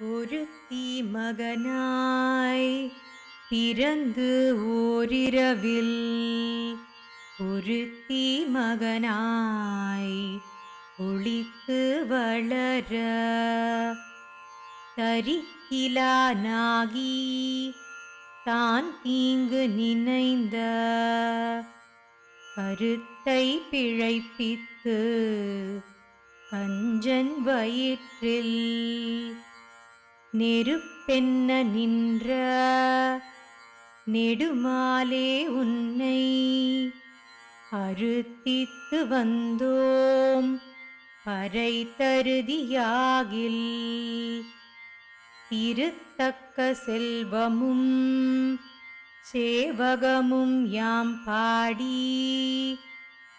ஒருத்தி மகனாய் பிறந்து ஓரிரவில். ஒருத்தி மகனாய் ஒளித்து வளர. தரிக்கிலானாகி தான் தீங்கு நினைந்த. கருத்தை பிழைப்பித்து கஞ்சன் வயிற்றில். நெருப்பென்ன நின்ற நெடுமாலே உன்னை அறுத்தித்து வந்தோம் பறை தருதியாகில் திருத்தக்க செல்வமும் சேவகமும் யாம் பாடி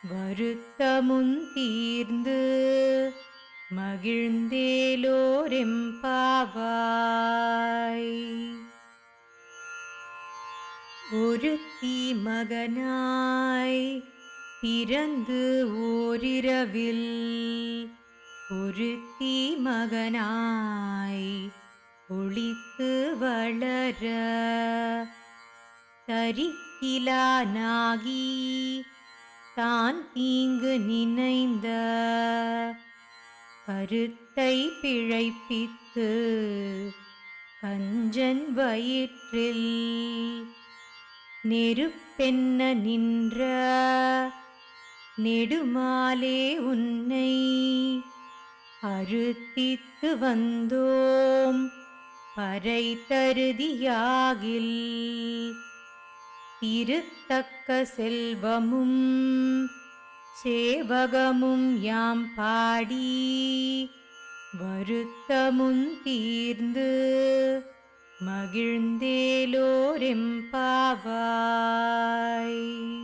வருத்தமும் தீர்ந்து மகிழ்ந்தேலோரெம்பாவாய். ஒருத்தி மகனாய் பிறந்து ஓரிரவில் ஒருத்தி மகனாய் ஒளித்து வளர தரிக்கிலானாகி தான் தீங்கு நினைந்த கருத்தை பிழைப்பித்து கஞ்சன் வயிற்றில் நெருப்பென்ன நின்ற நெடுமாலே உன்னை அறுத்தித்து வந்தோம் பறை தருதியாகில் திருத்தக்க செல்வமும் சேவகமும் யாம் பாடி வருத்தமும் தீர்ந்து மகிழ்ந்தேலோரெம்பாவாய்